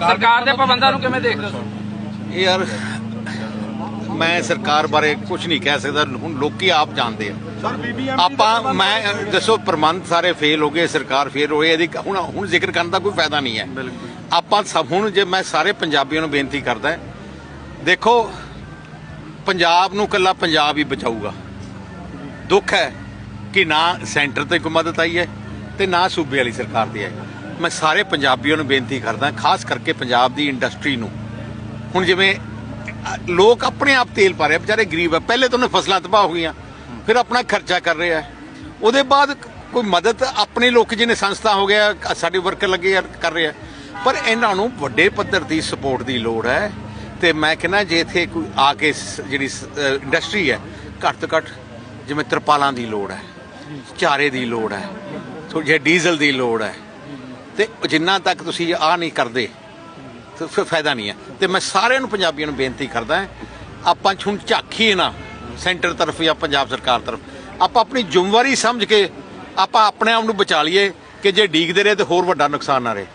ਸਰਕਾਰ ਦੇ ਪਾਬੰਦਾਂ ਨੂੰ ਕਿਵੇਂ ਦੇਖਦੇ ਹੋ ਇਹ ਯਾਰ ਮੈਂ ਸਰਕਾਰ ਬਾਰੇ ਕੁਝ ਨਹੀਂ ਕਹਿ ਸਕਦਾ। ਹੁਣ ਲੋਕੀ ਆਪ ਜਾਣਦੇ ਆ। ਆਪਾਂ ਮੈਂ ਦੱਸੋ ਪ੍ਰਬੰਧ ਸਾਰੇ ਫੇਲ ਹੋ ਗਏ ਸਰਕਾਰ ਫੇਲ ਹੋਈ ਇਹਦੀ ਹੁਣ ਹੁਣ ਜ਼ਿਕਰ ਕਰਨ ਦਾ ਕੋਈ ਫਾਇਦਾ ਨਹੀਂ ਹੈ। ਆਪਾਂ ਸਭ ਹੁਣ ਜੇ ਮੈਂ ਸਾਰੇ ਪੰਜਾਬੀਆਂ ਨੂੰ ਬੇਨਤੀ ਕਰਦਾ ਦੇਖੋ ਪੰਜਾਬ ਨੂੰ ਕੱਲਾ ਪੰਜਾਬ ਹੀ ਬਚਾਊਗਾ। ਦੁੱਖ ਹੈ ਕਿ ਨਾ ਸੈਂਟਰ ਤੇ ਕੋਈ ਮਦਦ ਆਈ ਹੈ ਤੇ ਨਾ ਸੂਬੇ ਵਾਲੀ ਸਰਕਾਰ ਦੀ ਹੈ ਮੈਂ ਸਾਰੇ ਪੰਜਾਬੀਆਂ ਨੂੰ ਬੇਨਤੀ ਕਰਦਾ ਖਾਸ ਕਰਕੇ ਪੰਜਾਬ ਦੀ ਇੰਡਸਟਰੀ ਨੂੰ। ਹੁਣ ਜਿਵੇਂ ਲੋਕ ਆਪਣੇ ਆਪ ਤੇਲ ਪਾ ਰਹੇ ਆ, ਵਿਚਾਰੇ ਗਰੀਬ ਆ ਪਹਿਲੇ ਤਾਂ ਉਹਨੇ ਫਸਲਾਂ ਤਬਾਹ ਹੋ ਗਈਆਂ ਫਿਰ ਆਪਣਾ ਖਰਚਾ ਕਰ ਰਹੇ ਆ। ਉਹਦੇ ਬਾਅਦ ਕੋਈ ਮਦਦ ਆਪਣੇ ਲੋਕ ਜਿਹਨੇ ਸੰਸਥਾ ਹੋ ਗਿਆ ਸਾਡੇ ਵਰਕਰ ਲੱਗੇ ਕਰ ਰਹੇ ਆ। ਪਰ ਇਹਨਾਂ ਨੂੰ ਵੱਡੇ ਪੱਧਰ ਦੀ ਸਪੋਰਟ ਦੀ ਲੋੜ ਹੈ ਤੇ ਮੈਂ ਕਹਿੰਦਾ ਜੇ ਇੱਥੇ ਕੋਈ ਆ ਕੇ ਸ- ਜਿਹੜੀ ਇੰਡਸਟਰੀ ਹੈ ਘੱਟ ਤੋਂ ਘੱਟ ਜਿਵੇਂ ਤਰਪਾਲਾਂ ਦੀ ਲੋੜ ਹੈ ਚਾਰੇ ਦੀ ਲੋੜ ਹੈ ਜੇ ਡੀਜ਼ਲ ਦੀ ਲੋੜ ਹੈ ਤੇ ਜਿੰਨਾ ਤੱਕ ਤੁਸੀਂ ਆ ਨਹੀਂ ਕਰਦੇ, ਤੇ ਫਿਰ ਫਾਇਦਾ ਨਹੀਂ ਹੈ। ਤੇ ਮੈਂ ਸਾਰਿਆਂ ਨੂੰ ਪੰਜਾਬੀਆਂ ਨੂੰ ਬੇਨਤੀ ਕਰਦਾ ਆਪਾਂ ਹੁਣ ਝਾਕੀਏ ਨਾ, ਸੈਂਟਰ ਤਰਫ ਜਾਂ ਪੰਜਾਬ ਸਰਕਾਰ ਤਰਫ। ਆਪਾਂ ਆਪਣੀ ਜ਼ਿੰਮੇਵਾਰੀ ਸਮਝ ਕੇ ਆਪਾਂ ਆਪਣੇ ਆਪ ਨੂੰ ਬਚਾ ਲਈਏ ਕਿ ਜੇ ਡੀਕਦੇ ਰਹੇ ਤੇ ਹੋਰ ਵੱਡਾ ਨੁਕਸਾਨ ਨਾ ਰਹੇ।